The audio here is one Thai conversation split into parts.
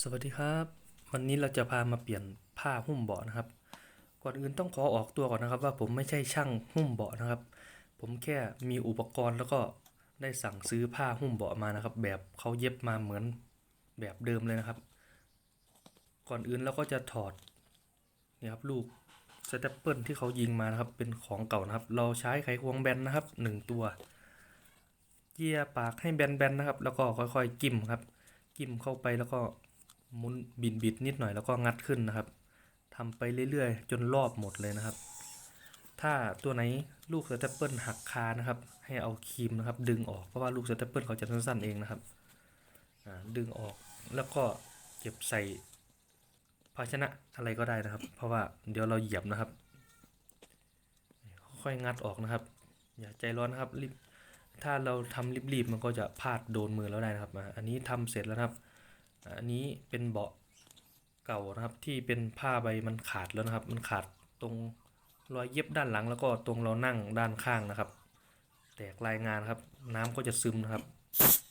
สวัสดีครับ วันนี้เราจะพามาเปลี่ยนผ้าหุ้มเบาะนะครับ ก่อนอื่นต้องขอออกตัวก่อนนะครับ ว่าผมไม่ใช่ช่างหุ้มเบาะนะครับ ผมแค่มีอุปกรณ์แล้วก็ได้สั่งซื้อผ้าหุ้มเบาะมานะครับ แบบเขาเย็บมาเหมือนแบบเดิมเลยนะครับ ก่อนอื่นเราก็จะถอดนี่ครับลูกสเตปเปิลที่เขายิงมานะครับ เป็นของเก่านะครับ เราใช้ไขควงแบนนะครับหนึ่งตัวเยียปากให้แบนๆนะครับ แล้วก็ค่อยๆ กิ้มครับ กิ้มเข้าไปแล้วก็ มุนบิดบิดนิดหน่อยแล้วก็งัดขึ้นนะครับทำไปเรื่อยๆ จนรอบหมดเลยนะครับ ถ้าตัวไหนลูกสเตปเปิลหักคานะครับ ให้เอาครีมนะครับ ดึงออกเพราะว่าลูกสเตปเปิลเขาจะสั้นๆเองนะครับดึงออกแล้วก็เก็บใส่ภาชนะอะไรก็ได้นะครับ เพราะว่าเดี๋ยวเราเหยียบนะครับ ค่อยงัดออกนะครับ อย่าใจร้อนนะครับรีบถ้าเราทำรีบๆมันก็จะพลาดโดนมือเราได้นะครับ อันนี้ทำเสร็จแล้วครับ อันนี้เป็นเบาะเก่านะครับที่เป็นผ้าใบมันขาดแล้วนะครับ มันขาดตรงรอยเย็บด้านหลัง แล้วก็ตรงเรานั่งด้านข้างนะครับ แตกลายงานครับ น้ำก็จะซึมนะครับ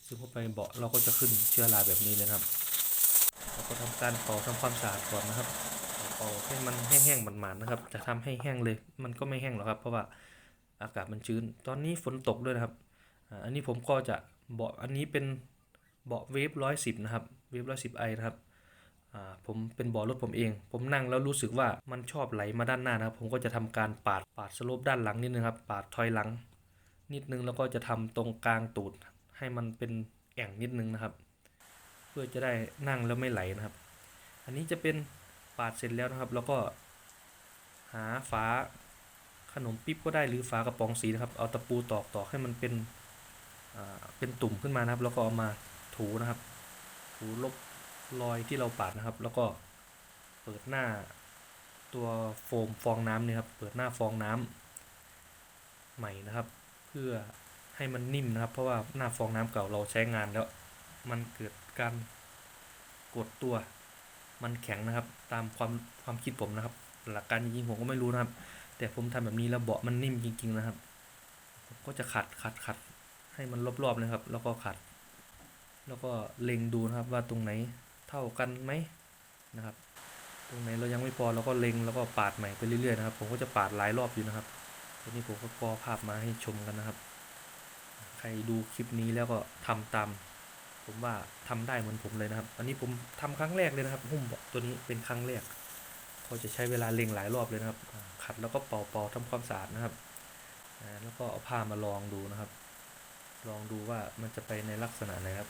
ซึมเข้าไปเบาะเราก็จะขึ้นเชื้อราแบบนี้เลยนะครับเราก็ทำการเป่าทำความสะอาดก่อนนะครับเป่าให้มันแห้งๆหมันๆนะครับ จะทำให้แห้งเลยมันก็ไม่แห้งหรอกครับ เพราะว่าอากาศมันชื้น ตอนนี้ฝนตกด้วยนะครับ อันนี้ผมก็จะเบาะอันนี้เป็นเบาะเวฟร้อยสิบนะครับ เวฟร้อยสิบไอนะครับอ่าผมเป็นเบาะรถผมเอง ผมนั่งแล้วรู้สึกว่ามันชอบไหลมาด้านหน้านะครับ ผมก็จะทำการปาดปาดสโลปด้านหลังนิดนึงครับ ปาดถอยหลัง นิดนึงแล้วก็จะทำตรงกลางตูด ให้มันเป็นแอ่งนิดนึงนะครับ เพื่อจะได้นั่งแล้วไม่ไหลนะครับ อันนี้จะเป็นปาดเสร็จแล้วนะครับ แล้วก็หาฝาขนมปิ๊บก็ได้หรือฝากระป๋องสีนะครับ เอาตะปูตอกตอกให้มันเป็นอ่าเป็นตุ่มขึ้นมานะครับ แล้วก็เอามาถูนะครับ ถูลบรอยที่เราปาดนะครับ แล้วก็เปิดหน้าตัวโฟมฟองน้ำเนี่ยครับ เปิดหน้าฟองน้ำใหม่นะครับ เพื่อให้มันนิ่มนะครับ เพราะว่าหน้าฟองน้ำเก่าเราใช้งานแล้ว มันเกิดการกดตัว มันแข็งนะครับ ตามความความคิดผมนะครับ หลักการจริงๆผมก็ไม่รู้นะครับ แต่ผมทำแบบนี้แล้วเบาะมันนิ่มจริง ๆนะครับ ก็จะขัดขัดขัดให้มันรอบๆเลยครับ แล้วก็ขัด แล้วก็เล็งดูนะครับว่าตรงไหนเท่ากันไหมนะครับ ตรงไหนเรายังไม่พอเราก็เล็งแล้วก็ปาดใหม่ไปเรื่อยๆนะครับผมก็จะปาดหลายรอบอยู่นะครับทีนี้ผมก็กอภาพมาให้ชมกันนะครับ ใครดูคลิปนี้แล้วก็ทำตามผมว่าทำได้เหมือนผมเลยนะครับ อันนี้ผมทำครั้งแรกเลยนะครับ หุ้มบาะตัวนี้เป็นครั้งแรกก็จะใช้เวลาเล็งหลายรอบเลยนะครับ ขัดแล้วก็เป่าๆทำความสะอาดนะครับ แล้วก็เอาผ้ามาลองดูนะครับ ลองดูว่ามันจะไปในลักษณะไหนครับ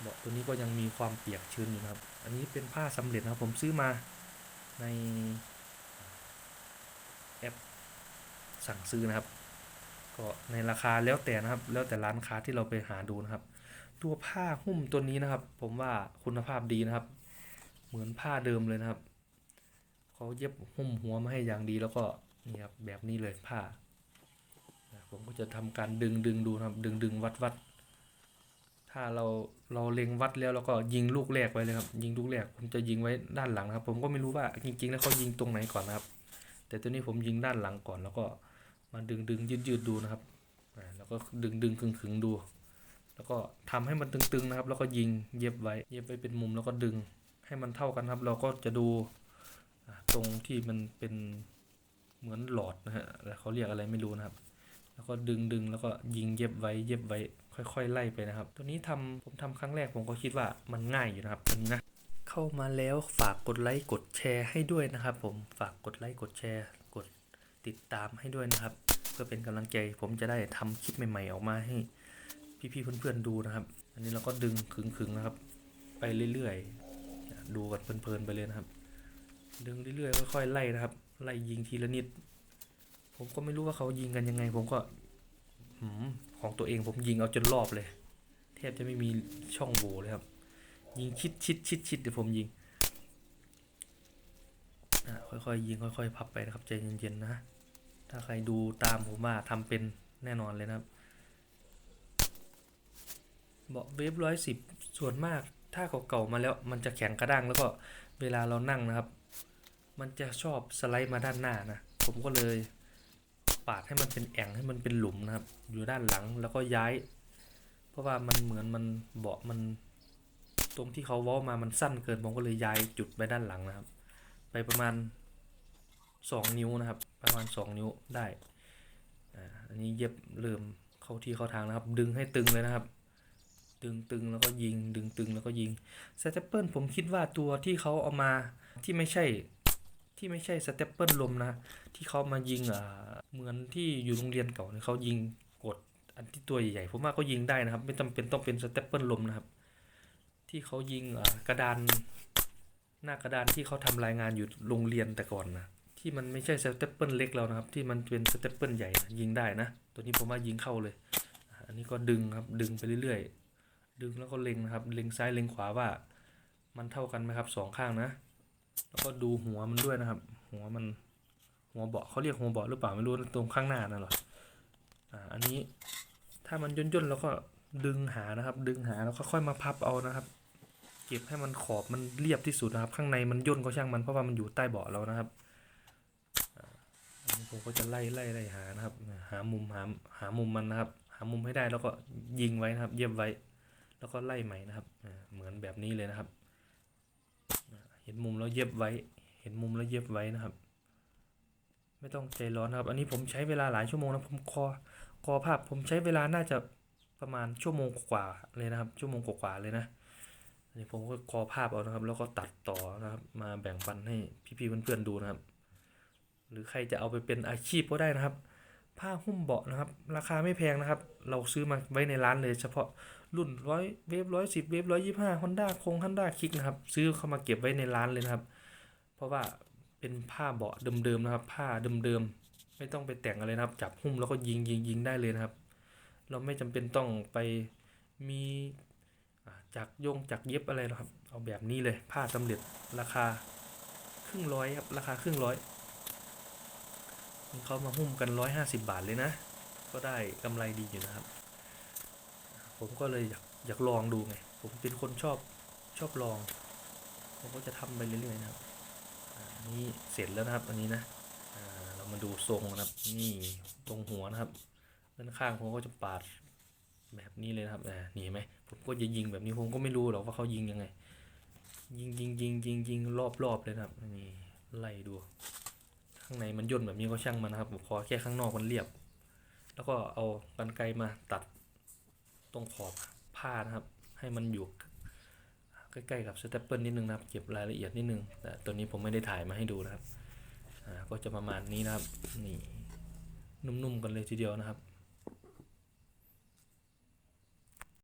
เบาะตัวนี้ก็ยังมีความเปียกชื้นอยู่นะครับ อันนี้เป็นผ้าสำเร็จนะครับ ผมซื้อมาในแอปสั่งซื้อนะครับ ก็ในราคาแล้วแต่นะครับ แล้วแต่ร้านค้าที่เราไปหาดูนะครับ ตัวผ้าหุ้มตัวนี้นะครับ ผมว่าคุณภาพดีนะครับ เหมือนผ้าเดิมเลยนะครับเขาเย็บหุ้มหัวมาให้อย่างดีแล้วก็นี่ครับแบบนี้เลยผ้า ผมก็จะทำการดึงดึงดูนะครับดึงดึงวัดวัดถ้าเราเราเล็งวัดแล้วเราก็ยิงลูกแรกไว้เลยครับ ยิงลูกแรกผมจะยิงไว้ด้านหลังนะครับ ผมก็ไม่รู้ว่าจริงๆ แล้วเขายิงตรงไหนก่อนนะครับ แต่ตัวนี้ผมยิงด้านหลังก่อน แล้วก็มาดึงดึงยืดยืดดูนะครับแล้วก็ดึงดึงขึงขึงดู แล้วก็ทำให้มันตึงๆนะครับ แล้วก็ยิงเย็บไว้ เย็บไว้เป็นมุมแล้วก็ดึงให้มันเท่ากันครับ เราก็จะดูตรงที่มันเป็นเหมือนหลอดนะฮะแล้วเขาเรียกอะไรไม่รู้นะครับ แล้วก็ดึงดึงแล้วก็ยิงเย็บไว้เย็บไว้ค่อยๆ ไล่ไปนะครับ ตัวนี้ทำผมทำครั้งแรกผมก็คิดว่ามันง่ายอยู่นะครับตัวนี้นะเข้ามาแล้วฝากกดไลค์กดแชร์ให้ด้วยนะครับ ผมฝากกดไลค์กดแชร์ กดติดตามให้ด้วยนะครับ เพื่อเป็นกำลังใจผมจะได้ทำคลิปใหม่ ๆ ออกมาให้พี่ๆเพื่อนๆดูนะครับ อันนี้เราก็ดึงขึงๆนะครับ ไปเรื่อยๆดูกันเพลินๆไปเลยนะครับ ดึงเรื่อยๆค่อยๆไล่นะครับ ไล่ยิงทีละนิด ผมก็ไม่รู้ว่าเขายิงกันยังไง ผมก็ของตัวเองผมยิงเอาจนรอบเลย แทบจะไม่มีช่องโหว่เลยครับ ยิงชิดชิดชิดชิดเดี๋ยวผมยิงอะค่อยๆยิงค่อยๆ พับไปนะครับใจเย็นๆนะ ถ้าใครดูตามผมว่าทำเป็นแน่นอนเลยนะครับเบาะเวฟร้อยสิบส่วนมากถ้าเก่าๆมาแล้วมันจะแข็งกระด้างแล้วก็เวลาเรานั่งนะครับ มันจะชอบสไลด์มาด้านหน้านะ ผมก็เลย ปาดให้มันเป็นแอ่งให้มันเป็นหลุมนะครับ อยู่ด้านหลังแล้วก็ย้าย เพราะว่ามันเหมือนมันเบาะมัน ตรงที่เขาเว้ามามันสั้นเกินผมก็เลยย้ายจุดไปด้านหลังนะครับ ไปประมาณสองนิ้วนะครับ ประมาณสองนิ้วได้อันนี้เย็บเริ่มเข้าที่เข้าทางนะครับ ดึงให้ตึงเลยนะครับ ดึงตึงแล้วก็ยิง ดึงตึงแล้วก็ยิงสเตปเปิลผมคิดว่าตัวที่เขาเอามาที่ไม่ใช่ ที่ไม่ใช่สเตปเปิลลมนะที่เขามายิงอ่าเหมือนที่อยู่โรงเรียนเก่าเนี่ยเขายิงกดอันที่ตัวใหญ่ๆผมว่าก็ยิงได้นะครับ ไม่จำเป็นต้องเป็นสเตปเปิลลมนะครับ ที่เขายิงอ่ากระดานหน้ากระดานที่เขาทำรายงานอยู่โรงเรียนแต่ก่อนนะที่มันไม่ใช่สเตปเปิลเล็กแล้วนะครับ ที่มันเป็นสเตปเปิลใหญ่นะยิงได้นะ ตัวนี้ผมว่ายิงเข้าเลย อันนี้ก็ดึงครับดึงไปเรื่อยๆดึงแล้วก็เล็งนะครับ เล็งซ้ายเล็งขวาว่า มันเท่ากันไหมครับสองข้างนะ แล้วก็ดูหัวมันด้วยนะครับ หัวมันหัวเบาะเขาเรียกหัวเบาะหรือเปล่าไม่รู้ตรงข้างหน้านั่นหรออ่าอันนี้ถ้ามันย่นย่นๆเราก็ดึงหานะครับ ดึงหาแล้วก็ค่อยมาพับเอานะครับ เก็บให้มันขอบมันเรียบที่สุดนะครับ ข้างในมันย่นก็ช่างมันเพราะว่ามันอยู่ใต้เบาะเรานะครับอันนี้ผมก็จะไล่ไล่ไล่หานะครับ หามุมหาหามุมมันนะครับ หามุมให้ได้แล้วก็ยิงไว้นะครับ เย็บไว้ แล้วก็ไล่ใหม่นะครับเหมือนแบบนี้เลยนะครับ เห็นมุมแล้วเย็บไว้ เห็นมุมแล้วเย็บไว้นะครับ ไม่ต้องใจร้อนนะครับ อันนี้ผมใช้เวลาหลายชั่วโมงนะผมคอคอภาพผมใช้เวลาน่าจะประมาณชั่วโมงกว่าเลยนะครับ ชั่วโมงกว่าเลยนะอันนี้ผมก็คอภาพเอานะครับ แล้วก็ตัดต่อนะครับ มาแบ่งปันให้พี่ๆเพื่อนๆดูนะครับ หรือใครจะเอาไปเป็นอาชีพก็ได้นะครับ ผ้าหุ้มเบาะนะครับ ราคาไม่แพงนะครับ เราซื้อมาไว้ในร้านเลยเฉพาะ รุ่นร้อยเวฟร้อยสิบเวฟร้อยยี่ห้าฮอนด้าคงฮอนด้าคิกนะครับ ซื้อเข้ามาเก็บไว้ในร้านเลยนะครับ เพราะว่าเป็นผ้าเบาะเดิมๆนะครับ ผ้าเดิมๆไม่ต้องไปแต่งอะไรนะครับ จับหุ้มแล้วก็ยิงยิงยิงได้เลยนะครับ เราไม่จำเป็นต้องไปมีจากโยงจากเย็บอะไรหรอกครับ เอาแบบนี้เลยผ้าสำเร็จราคาครึ่งร้อยครับราคาครึ่งร้อยนี่เขามาหุ้มกันร้อยห้าสิบาทเลยนะ ก็ได้กำไรดีอยู่นะครับ ผมก็เลยอยากอยากลองดูไง ผมเป็นคนชอบชอบลอง ผมก็จะทำไปเรื่อยๆนะครับอันนี้เสร็จแล้วนะครับ อันนี้นะเรามาดูทรงนะครับ นี่ตรงหัวนะครับด้านข้างผมก็จะปาดแบบนี้เลยนะครับอ่านี่ไหมผมก็จะยิงแบบนี้ผมก็ไม่รู้หรอกว่าเขายิงยังไง ยิงยิงยิงยิงยิงรอบรอบเลยนะครับนี่ไล่ดู ข้างในมันย่นแบบนี้ก็ช่างมันนะครับผมขอแค่ข้างนอกมันเรียบ แล้วก็เอากรรไกรมาตัด ตรงขอบผ้านะครับ ให้มันอยู่ใกล้ๆกับสเตปเปิลนิดนึงนะครับ เก็บรายละเอียดนิดนึง แต่ตัวนี้ผมไม่ได้ถ่ายมาให้ดูนะครับก็จะประมาณนี้นะครับ นี่นุ่มๆกันเลยทีเดียวนะครับ